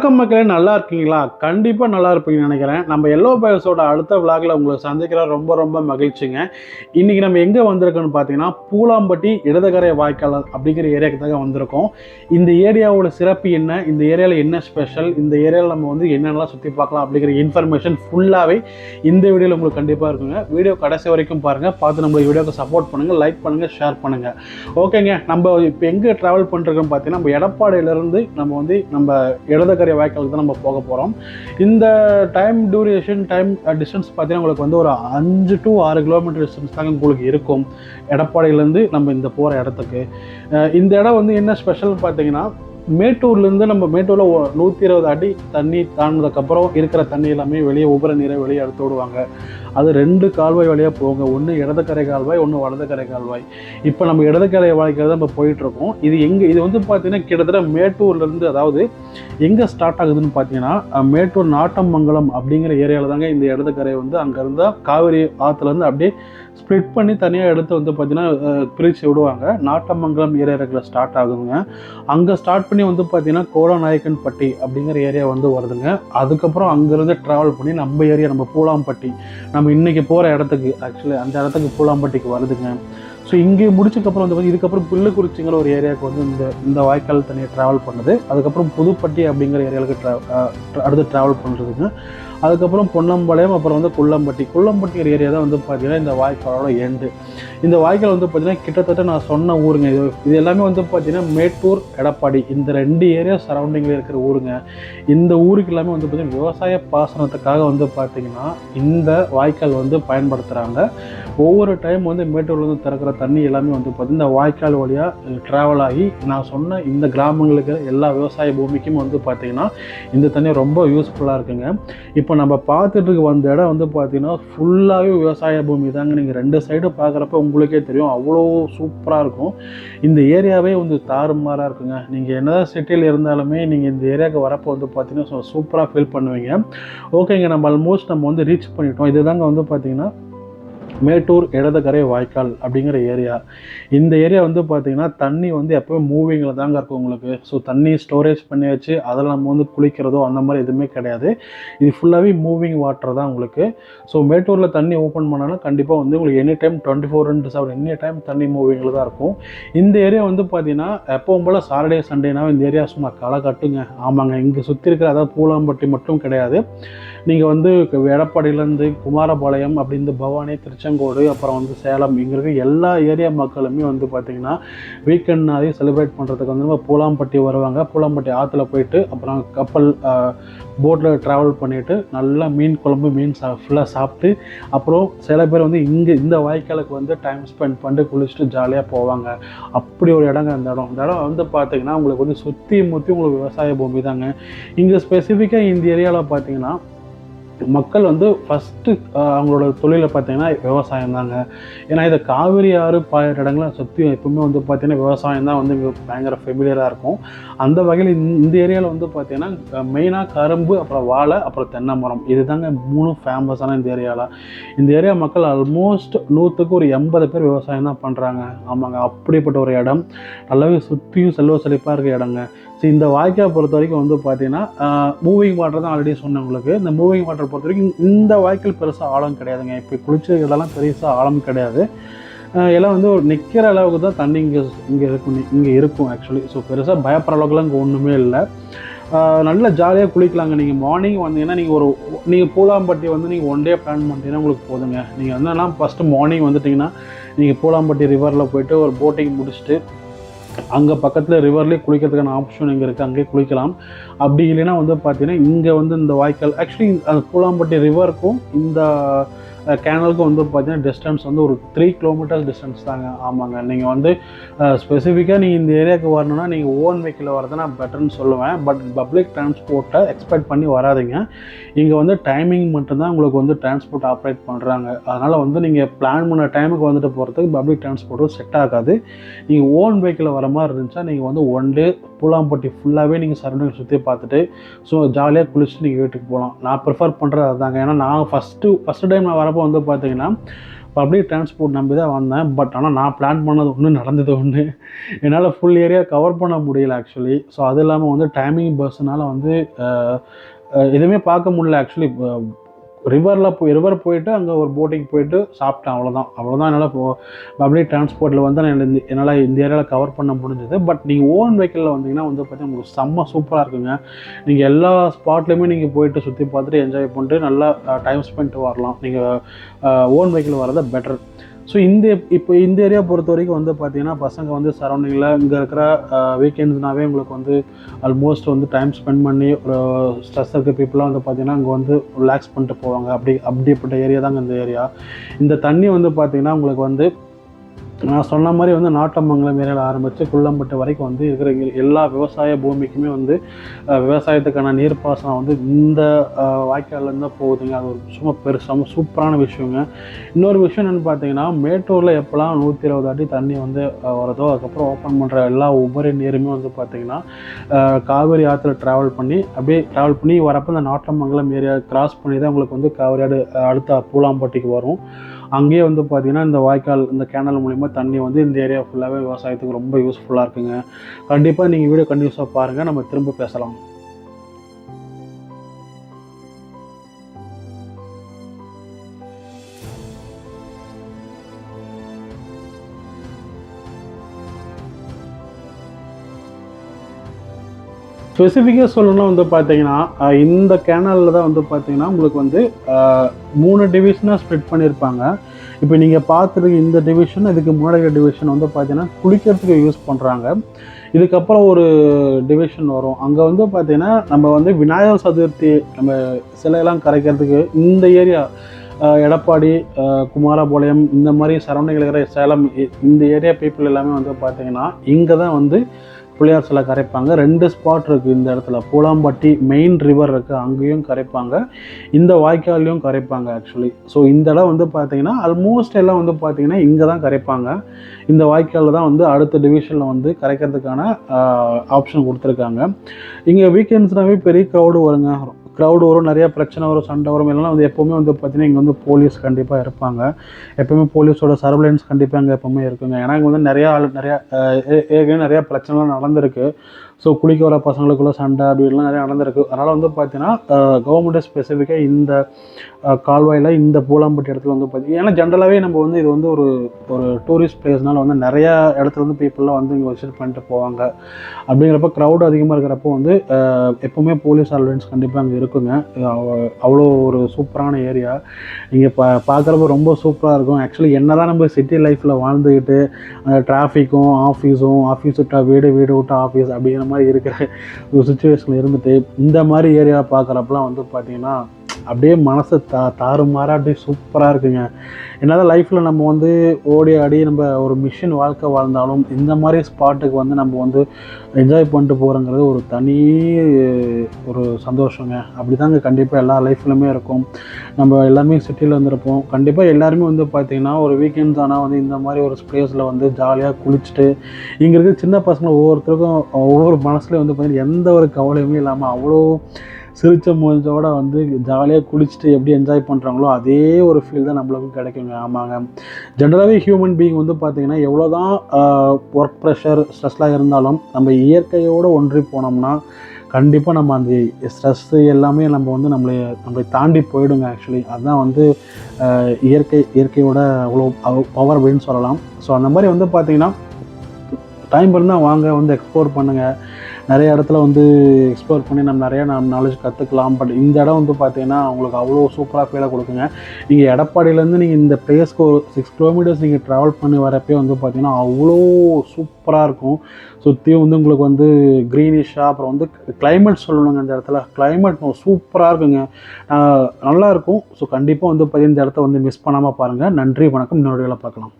வணக்கம் மக்களே நல்லா இருக்கீங்களா? கண்டிப்பாக நல்லா இருப்பீங்கன்னு நினைக்கிறேன். நம்ம எல்லோ பயர்ஸோட அடுத்த விளாகில் உங்களை சந்திக்கிற ரொம்ப ரொம்ப மகிழ்ச்சிங்க. இன்றைக்கி நம்ம எங்கே வந்திருக்கோம்னு பார்த்தீங்கன்னா பூலாம்பட்டி இடதுகரை வாய்க்கால் அப்படிங்கிற ஏரியாவுக்கு தாங்க வந்திருக்கோம். இந்த ஏரியாவோட சிறப்பு என்ன? இந்த ஏரியாவில் என்ன ஸ்பெஷல் இந்த ஏரியாவில் நம்ம வந்து என்னென்னலாம் சுற்றி பார்க்கலாம் அப்படிங்கிற இன்ஃபர்மேஷன் ஃபுல்லாகவே இந்த வீடியோவில் உங்களுக்கு கண்டிப்பாக இருக்குங்க. வீடியோ கடைசி வரைக்கும் பாருங்கள் பார்த்து நம்ம வீடியோக்கு சப்போர்ட் பண்ணுங்கள் லைக் பண்ணுங்கள் ஷேர் பண்ணுங்கள் ஓகேங்க நம்ம இப்போ எங்கே ட்ராவல் பண்ணிருக்கோம் பார்த்தீங்கன்னா நம்ம எடப்பாடியிலேருந்து நம்ம வந்து நம்ம இடதுக்கரை வாய்க்காலுக்கு தான் நம்ம போக போகிறோம் இந்த டைம் டியூரேஷன் டைம் டிஸ்டன்ஸ் பார்த்தீங்கன்னா உங்களுக்கு வந்து ஒரு அஞ்சு டு ஆறு கிலோமீட்டர் டிஸ்டன்ஸ் தாங்க உங்களுக்கு இருக்கும். எடப்பாடியிலேருந்து நம்ம இந்த போகிற இடத்துக்கு. இந்த இடம் வந்து என்ன ஸ்பெஷல் பார்த்தீங்கன்னா மேட்டூர்லேருந்து நம்ம மேட்டூரில் நூற்றி இருபது அடி தண்ணி தாண்டினதுக்கப்புறம் இருக்கிற தண்ணி எல்லாமே வெளியே உபர நீரை வெளியே எடுத்து விடுவாங்க. அது ரெண்டு கால்வாய் வழியாக போங்க ஒன்று இடதுக்கரை கால்வாய் ஒன்று வலதுக்கரை கால்வாய். இப்போ நம்ம இடதுக்கரை வாழ்க்கையில் தான் நம்ம போயிட்டுருக்கோம். இது எங்கே இது வந்து பார்த்திங்கன்னா கிட்டத்தட்ட மேட்டூர்லேருந்து அதாவது எங்கே ஸ்டார்ட் ஆகுதுன்னு பார்த்தீங்கன்னா மேட்டூர் நாட்டமங்கலம் அப்படிங்கிற ஏரியாவில் தாங்க இந்த இடதுக்கரை வந்து அங்கேருந்து காவிரி ஆற்றுலேருந்து அப்படியே ஸ்ப்ளிட் பண்ணி தனியாக எடுத்து வந்து பார்த்தீங்கன்னா பிரித்து விடுவாங்க. நாட்டமங்கலம் ஏரியாவில் ஸ்டார்ட் ஆகுதுங்க. அங்கே ஸ்டார்ட் பண்ணி வந்து பார்த்தீங்கன்னா கோலநாயக்கன் பட்டி அப்படிங்கிற ஏரியா வந்து வருதுங்க. அதுக்கப்புறம் அங்கேருந்து ட்ராவல் பண்ணி நம்ம ஏரியா நம்ம பூலாம்பட்டி. நம்ம இன்றைக்கி போகிற இடத்துக்கு ஆக்சுவலி அந்த இடத்துக்கு பூலாம்பட்டிக்கு வருதுங்க. ஸோ இங்கே முடிச்சதுக்கப்புறம் வந்து பார்த்தீங்கன்னா இதுக்கப்புறம் பிள்ளைக்குறிச்சிங்கிற ஒரு ஏரியாவுக்கு வந்து இந்த இந்த வாய்க்கால் தனியாக ட்ராவல் பண்ணுது. அதுக்கப்புறம் புதுப்பட்டி அப்படிங்கிற ஏரியாவுக்கு ட்ரா அடுத்து ட்ராவல் பண்ணுறதுங்க அதுக்கப்புறம் பொன்னம்பாளையம் அப்புறம் வந்து குள்ளம்பட்டி. குள்ளம்பட்டிங்கிற ஏரியா தான் வந்து பார்த்தீங்கன்னா இந்த வாய்க்காலோட எண்டு இந்த வாய்க்கால் வந்து பார்த்திங்கன்னா கிட்டத்தட்ட நான் சொன்ன ஊருங்க. இது இது எல்லாமே வந்து பார்த்தீங்கன்னா மேட்டூர் எடப்பாடி. இந்த ரெண்டு ஏரியா சரௌண்டிங்கில் இருக்கிற ஊருங்க. இந்த ஊருக்கு எல்லாமே வந்து பார்த்தீங்கன்னா விவசாய பாசனத்துக்காக வந்து பார்த்திங்கன்னா இந்த வாய்க்கால் வந்து பயன்படுத்துகிறாங்க ஒவ்வொரு டைம் வந்து மேட்டூர்லேருந்து திறக்கிற தண்ணி எல்லாமே வந்து பார்த்தீங்கன்னா இந்த வாய்க்கால் வழியாக ட்ராவல் ஆகி நான் சொன்ன இந்த கிராமங்களுக்கு எல்லா விவசாய பூமிக்கும் வந்து பார்த்திங்கன்னா இந்த தண்ணி ரொம்ப யூஸ்ஃபுல்லாக இருக்குங்க. இப்போ நம்ம பார்த்துட்டு வந்த இடம் வந்து பார்த்திங்கன்னா ஃபுல்லாகவே விவசாய பூமி தாங்க. நீங்கள் ரெண்டு சைடும் பார்க்குறப்ப உங்களுக்கே தெரியும் அவ்வளோ சூப்பராக இருக்கும். இந்த ஏரியாவே வந்து தாறுமாறாக இருக்குங்க. நீங்கள் என்னதான் சிட்டியில் இருந்தாலுமே நீங்கள் இந்த ஏரியாவுக்கு வரப்போ வந்து பார்த்தீங்கன்னா சூப்பராக ஃபீல் பண்ணுவீங்க. ஓகேங்க நம்ம ஆல்மோஸ்ட் நம்ம வந்து ரீச் பண்ணிட்டோம். இதுதாங்க வந்து பார்த்திங்கன்னா மேட்டூர் இடதுக்கரை வாய்க்கால் அப்படிங்கிற ஏரியா. இந்த ஏரியா வந்து பார்த்தீங்கன்னா தண்ணி வந்து எப்போவும் மூவிங்கில் தாங்க இருக்கும் உங்களுக்கு. ஸோ தண்ணி ஸ்டோரேஜ் பண்ணி வச்சு அதில் நம்ம வந்து குளிக்கிறதோ அந்த மாதிரி எதுவுமே கிடையாது. இது ஃபுல்லாகவே மூவிங் வாட்டர் தான் உங்களுக்கு. ஸோ மேட்டூரில் தண்ணி ஓப்பன் பண்ணாலும் கண்டிப்பாக வந்து உங்களுக்கு any time twenty four into seven any time தண்ணி மூவிங்கில் தான் இருக்கும். இந்த ஏரியா வந்து பார்த்தீங்கன்னா எப்பவும் போல் சாட்டர்டே சண்டேனாவே இந்த ஏரியா சும்மா களை கட்டுங்க. ஆமாங்க இங்கே சுற்றி இருக்கிற அதாவது பூலாம்பட்டி மட்டும் கிடையாது. நீங்கள் வந்து எடப்பாடியிலேருந்து குமாரபாளையம் அப்படின்னு பவானி திருச்சி திருச்செங்கோடு அப்புறம் வந்து சேலம் இங்கே இருக்க எல்லா ஏரியா மக்களுமே வந்து பார்த்திங்கன்னா வீக்கெண்ட்னாவே செலிப்ரேட் பண்ணுறதுக்கு வந்து நம்ம பூலாம்பட்டி வருவாங்க. பூலாம்பட்டி ஆற்றுல போயிட்டு அப்புறம் கப்பல் போட்டில் ட்ராவல் பண்ணிவிட்டு நல்லா மீன் குழம்பு மீன் சா ஃபுல்லாக சாப்பிட்டு அப்புறம் சில பேர் வந்து இங்கே இந்த வாய்க்காலுக்கு வந்து டைம் ஸ்பெண்ட் பண்ணிட்டு குளிச்சுட்டு ஜாலியாக போவாங்க. அப்படி ஒரு இடங்க அந்த இடம். இந்த இடம் வந்து பார்த்திங்கன்னா உங்களுக்கு வந்து சுற்றி முற்றி உங்களுக்கு விவசாய பூமி தாங்க. இங்கே ஸ்பெசிஃபிக்காக இந்த ஏரியாவில் பார்த்தீங்கன்னா மக்கள் வந்து ஃபஸ்ட்டு அவங்களோட தொழிலை பார்த்தீங்கன்னா விவசாயம் தாங்க. ஏன்னா இதை காவிரி ஆறு பாயிற இடங்களை சுற்றி எப்பவுமே வந்து பார்த்தீங்கன்னா விவசாயம் தான் வந்து பயங்கர ஃபெமிலியராக இருக்கும். அந்த வகையில் இந்த- ஏரியாவில் வந்து பார்த்தீங்கன்னா மெயினாக கரும்பு அப்புறம் வாழை அப்புறம் தென்னை மரம். இதுதாங்க மூணு ஃபேமஸான இந்த ஏரியாவில் இந்த ஏரியா மக்கள் ஆல்மோஸ்ட் நூற்றுக்கு ஒரு எண்பது பேர் விவசாயம் தான் பண்ணுறாங்க ஆமாங்க அப்படிப்பட்ட ஒரு இடம். நல்லாவே சுற்றியும் செல்வ செழிப்பாக இருக்க இடங்க. ஸோ இந்த வாய்க்கால் பொறுத்த வரைக்கும் வந்து பார்த்தீங்கன்னா மூவிங் வாட்டர் தான் ஆல்ரெடி சொன்னேன் உங்களுக்கு. இந்த மூவிங் வாட்டர் பொறுத்த வரைக்கும் இந்த வாய்க்கால் பெருசாக ஆழம் கிடையாதுங்க. இப்போ குளிச்ச பெருசாக ஆழம் கிடையாது. எல்லாம் வந்து ஒரு நிற்கிற அளவுக்கு தான் தண்ணி இங்கே இங்கே இருக்கும் இங்கே இருக்கும் ஆக்சுவலி ஸோ பெருசாக பயப்படுற அளவுக்குலாம் இங்கே ஒன்றுமே இல்லை. நல்லா ஜாலியாக குளிக்கலாங்க. நீங்கள் மார்னிங் வந்தீங்கன்னா நீங்கள் ஒரு நீங்கள் பூலாம்பட்டி வந்து நீங்கள் ஒன் டே பிளான் பண்ணிட்டீங்கன்னா உங்களுக்கு போதுங்க. நீங்கள் என்னன்னா ஃபஸ்ட்டு மார்னிங் வந்துட்டிங்கன்னா நீங்கள் பூலாம்பட்டி ரிவரில் போயிட்டு ஒரு போட்டிங் முடிச்சுட்டு அங்கே பக்கத்தில் ரிவர்லேயே குளிக்கிறதுக்கான ஆப்ஷன் இங்கே இருக்குது அங்கேயே குளிக்கலாம். அப்படி இல்லைன்னா வந்து பார்த்தீங்கன்னா இங்கே வந்து இந்த வாய்க்கால் ஆக்சுவலி அந்த பூலாம்பட்டி ரிவருக்கும் இந்த கேனலுக்கும் வந்து பார்த்தீங்கன்னா டிஸ்டன்ஸ் வந்து ஒரு த்ரீ கிலோமீட்டர்ஸ் டிஸ்டன்ஸ் தாங்க. ஆமாங்க. நீங்கள் வந்து ஸ்பெசிஃபிக்காக நீங்கள் இந்த ஏரியாவுக்கு வரணும்னா நீங்கள் ஓன் வெஹிக்கிளில் வரதுனா பெட்டர்னு சொல்லுவேன். பட் பப்ளிக் டிரான்ஸ்போர்ட்டை எக்ஸ்பெக்ட் பண்ணி வராதிங்க. இங்கே வந்து டைமிங் மட்டும்தான் உங்களுக்கு வந்து டிரான்ஸ்போர்ட் ஆப்ரேட் பண்ணுறாங்க அதனால் வந்து நீங்கள் பிளான் பண்ண டைமுக்கு வந்துட்டு போகிறதுக்கு பப்ளிக் டிரான்ஸ்போர்ட்டும் செட் ஆகாது. நீங்கள் ஓன் வெஹிக்கிளில் வர மாதிரி இருந்துச்சா நீங்கள் வந்து ஒன் டே பூலாம்பட்டி ஃபுல்லாகவே நீங்கள் சரௌண்டிங் சுற்றி பார்த்துட்டு ஸோ ஜாலியாக குளிச்சுட்டு நீங்கள் வீட்டுக்கு போகலாம். நான் ப்ரிஃபர் பண்ணுறது அதுதாங்க ஏன்னா நான் ஃபஸ்ட்டு ஃபஸ்ட்டு டைம் நான் வரப்போ வந்து பார்த்தீங்கன்னா பப்ளிக் டிரான்ஸ்போர்ட் நம்பி தான் வந்தேன். பட் ஆனால் நான் பிளான் பண்ணது ஒன்று நடந்தது ஒன்று என்னால் ஃபுல் ஏரியா கவர் பண்ண முடியல ஆக்சுவலி ஸோ அது இல்லாமல் வந்து டைமிங் பஸ்ஸுனால வந்து எதுவுமே பார்க்க முடியல ஆக்சுவலி ரிவரில் போய் ரிவர் போயிட்டு அங்கே ஒரு போட்டிங் போயிட்டு சாப்பிட்டேன் அவ்வளோதான் அவ்வளோதான் என்னால் போ பப்ளிக் டிரான்ஸ்போர்ட்டில் வந்து நான் இந்த என்னால் இந்த ஏரியாவில் கவர் பண்ண முடிஞ்சது. பட் நீங்கள் ஓன் வெஹிக்கிளில் வந்தீங்கன்னா வந்து பார்த்தீங்கன்னா உங்களுக்கு செம்ம சூப்பராக இருக்குங்க. நீங்கள் எல்லா ஸ்பாட்லேயுமே நீங்கள் போயிட்டு சுற்றி பார்த்துட்டு என்ஜாய் பண்ணிட்டு நல்லா டைம் ஸ்பெண்ட் வரலாம். நீங்கள் ஓன் வெஹிக்கிள் வரதை பெட்டர் ஸோ இந்த இப்போ இந்த ஏரியா பொறுத்த வரைக்கும் வந்து பார்த்தீங்கன்னா பசங்க வந்து சரௌண்டிங்கில் இங்கே இருக்கிற வீக்கெண்ட்ஸ்னாவே உங்களுக்கு வந்து ஆல்மோஸ்ட் வந்து டைம் ஸ்பெண்ட் பண்ணி ஒரு ஸ்ட்ரெஸ் இருக்க பீப்புளாக வந்து பார்த்தீங்கன்னா அங்கே வந்து ரிலாக்ஸ் பண்ணிட்டு போவாங்க. அப்படி அப்படிப்பட்ட ஏரியா தாங்க இந்த ஏரியா இந்த தண்ணி வந்து பார்த்தீங்கன்னா உங்களுக்கு வந்து நான் சொன்ன மாதிரி வந்து நாட்டமங்கலம் ஏரியாவில் ஆரம்பித்து குள்ளம்பட்டு வரைக்கும் வந்து இருக்கிற எல்லா விவசாய பூமிக்குமே வந்து விவசாயத்துக்கான நீர்ப்பாசனம் வந்து இந்த அஹ், வாய்க்கால்லேருந்து தான் போகுதுங்க. அது ஒரு சும்மா பெருசாக சூப்பரான விஷயங்க. இன்னொரு விஷயம் என்னென்னு பார்த்தீங்கன்னா மேட்டூரில் எப்போல்லாம் நூற்றி இருபது அடி தண்ணி வந்து வரதோ வருதோ அதுக்கப்புறம் ஓப்பன் பண்ணுற எல்லா உபரி நீருமே வந்து பார்த்திங்கன்னா காவேரி ஆற்றுல ட்ராவல் பண்ணி அப்படியே ட்ராவல் பண்ணி வரப்போ இந்த நாட்டமங்கலம் ஏரியா கிராஸ் பண்ணி தான் உங்களுக்கு வந்து காவிரி ஆடு அடுத்த பூலாம்பட்டிக்கு வரும். அங்கேயே வந்து பார்த்திங்கன்னா இந்த வாய்க்கால் இந்த கேனல் மூலிமா தண்ணி வந்து இந்த ஏரியா ஃபுல்லாகவே விவசாயத்துக்கு ரொம்ப யூஸ்ஃபுல்லாக இருக்குங்க. கண்டிப்பாக நீங்கள் வீடியோ கண்டினியூஸாக பாருங்கள் நம்ம திரும்ப பேசலாம். ஸ்பெசிஃபிக்காக சொல்லணும்னா வந்து பார்த்தீங்கன்னா இந்த கேனலில் தான் வந்து பார்த்தீங்கன்னா உங்களுக்கு வந்து மூணு டிவிஷனாக ஸ்ப்ளிட் பண்ணியிருப்பாங்க இப்போ நீங்கள் பார்த்துருக்க இந்த டிவிஷன் இதுக்கு முன்னாடி டிவிஷன் வந்து பார்த்தீங்கன்னா குளிக்கிறதுக்கு யூஸ் பண்ணுறாங்க இதுக்கப்புறம் ஒரு டிவிஷன் வரும். அங்கே வந்து பார்த்திங்கன்னா நம்ம வந்து விநாயகர் சதுர்த்தி நம்ம சிலையெல்லாம் கரைக்கிறதுக்கு இந்த ஏரியா எடப்பாடி குமாரபாளையம் இந்த மாதிரி சரௌண்டிங்கில் இருக்கிற சேலம் இந்த ஏரியா பீப்புள் எல்லாமே வந்து பார்த்திங்கன்னா இங்கே தான் வந்து பிள்ளையார் சிலை கரைப்பாங்க. ரெண்டு ஸ்பாட் இருக்குது இந்த இடத்துல. பூலாம்பட்டி மெயின் ரிவர் இருக்குது அங்கேயும் கரைப்பாங்க. இந்த வாய்க்கால்லையும் கரைப்பாங்க ஆக்சுவலி ஸோ இந்த இடம் வந்து பார்த்தீங்கன்னா ஆல்மோஸ்ட் எல்லாம் வந்து பார்த்தீங்கன்னா இங்கே தான் கரைப்பாங்க. இந்த வாய்க்காலில் தான் வந்து அடுத்த டிவிஷனில் வந்து கரைக்கிறதுக்கான ஆப்ஷன் கொடுத்துருக்காங்க. இங்கே வீக்கெண்ட்ஸ்னாவே பெரிய க்ரௌடு வருங்க. க்ரௌடு வரும் நிறைய பிரச்சனை வரும் சண்டை வரும். எல்லாம் வந்து எப்போவுமே வந்து பார்த்தீங்கன்னா இங்கே வந்து போலீஸ் கண்டிப்பாக இருப்பாங்க. எப்போவுமே போலீஸோட சர்வலன்ஸ் கண்டிப்பாக அங்கே எப்போவுமே இருக்குங்க. ஏன்னா இங்கே வந்து நிறையா ஆள் நிறையா ஏ- ஏற்கனவே நிறையா பிரச்சனைலாம் நடந்திருக்கு. ஸோ குளிக்க வர பசங்களுக்குள்ள சண்டை அப்படிலாம் நிறையா நடந்திருக்கு. அதனால் வந்து பார்த்தீங்கன்னா கவர்மெண்ட்டு ஸ்பெசிஃபிக்காக இந்த கால்வாயில் இந்த பூலாம்பட்டி இடத்துல வந்து பார்த்தீங்கன்னா ஏன்னா ஜென்ரலாகவே நம்ம வந்து இது வந்து ஒரு ஒரு டூரிஸ்ட் பிளேஸ்னால வந்து நிறையா இடத்துல வந்து பீப்புளெலாம் வந்து இங்கே விசிட் பண்ணிட்டு போவாங்க. அப்படிங்கிறப்ப க்ரௌட் அதிகமாக இருக்கிறப்போ வந்து எப்போவுமே போலீஸ் சர்வலன்ஸ் கண்டிப்பாக அங்கே இருக்குங்க. அவ்வளோ ஒரு சூப்பரான ஏரியா நீங்கள் பா பார்க்குறப்ப ரொம்ப சூப்பராக இருக்கும். ஆக்சுவலி என்ன தான் நம்ம சிட்டி லைஃப்பில் வாழ்ந்துக்கிட்டு அந்த டிராஃபிக்கும் ஆஃபீஸும் ஆஃபீஸ் விட்டால் வீடு வீடு விட்டால் ஆஃபீஸ் அப்படிங்கிற மாதிரி இருக்கிற ஒரு சுச்சுவேஷனில் இருந்துட்டு இந்த மாதிரி ஏரியா பார்க்குறப்பலாம் வந்து பார்த்தீங்கன்னா அப்படியே மனசு தா தாறுமாறாக அப்படியே சூப்பராக இருக்குங்க. என்னதான் லைஃப்பில் நம்ம வந்து ஓடி ஆடி நம்ம ஒரு மிஷின் வாழ்க்கை வாழ்ந்தாலும் இந்த மாதிரி ஸ்பாட்டுக்கு வந்து நம்ம வந்து என்ஜாய் பண்ணிட்டு போகிறோங்கிறது ஒரு தனி ஒரு சந்தோஷங்க. அப்படி தாங்க கண்டிப்பாக எல்லா லைஃப்லையுமே இருக்கும். நம்ம எல்லாமே சிட்டியில் வந்திருப்போம் கண்டிப்பாக எல்லாருமே வந்து பார்த்திங்கன்னா ஒரு வீக்கெண்ட்ஸ் ஆனால் வந்து இந்த மாதிரி ஒரு ஸ்பேஸில் வந்து ஜாலியாக குளிச்சுட்டு இங்கே இருக்க சின்ன பசங்க ஒவ்வொருத்தருக்கும் ஒவ்வொரு மனசுலேயும் வந்து பார்த்திங்கன்னா எந்த ஒரு கவலையுமே இல்லாமல் அவ்வளோ சிரித்த மூஞ்சோட வந்து ஜாலியாக குளிச்சுட்டு எப்படி என்ஜாய் பண்ணுறாங்களோ அதே ஒரு ஃபீல் தான் நம்மளுக்கும் கிடைக்குங்க. ஆமாங்க. ஜென்ரலாகவே ஹியூமன் பீயிங் வந்து பார்த்திங்கன்னா எவ்வளோ தான் ஒர்க் ப்ரெஷர் ஸ்ட்ரெஸ்லாம் இருந்தாலும் நம்ம இயற்கையோடு ஒன்றி போனோம்னா கண்டிப்பாக நம்ம அந்த ஸ்ட்ரெஸ்ஸு எல்லாமே நம்ம வந்து நம்மளை நம்மளை தாண்டி போயிடுங்க ஆக்சுவலி அதுதான் வந்து இயற்கை இயற்கையோட அவ்வளோ பவர் அப்படின்னு சொல்லலாம். ஸோ அந்த மாதிரி வந்து பார்த்திங்கன்னா டைம் இருந்தால் வாங்க வந்து எக்ஸ்ப்ளோர் பண்ணுங்கள் நிறைய இடத்துல வந்து எக்ஸ்ப்ளோர் பண்ணி நம்ம நிறையா நம்ம நாலேஜ் கற்றுக்கலாம் பட் இந்த இடம் வந்து பார்த்தீங்கன்னா உங்களுக்கு அவ்வளோ சூப்பராக ஃபீலாக கொடுக்குங்க. நீங்கள் எடப்பாடியிலேருந்து நீங்கள் இந்த பிளேஸ்க்கு ஒரு சிக்ஸ் கிலோமீட்டர்ஸ் நீங்கள் ட்ராவல் பண்ணி வரப்பே வந்து பார்த்தீங்கன்னா அவ்வளோ சூப்பராக இருக்கும். சுற்றியும் வந்து உங்களுக்கு வந்து க்ரீனிஷாக அப்புறம் வந்து கிளைமேட் சொல்லணுங்க இந்த இடத்துல. கிளைமேட் சூப்பராக இருக்குங்க. நல்லாயிருக்கும் நல்லா இருக்கும். ஸோ கண்டிப்பாக வந்து பார்த்தீங்கன்னா இந்த இடத்த வந்து மிஸ் பண்ணாமல் பாருங்கள் நன்றி வணக்கம். இன்னொரு பார்க்கலாம்.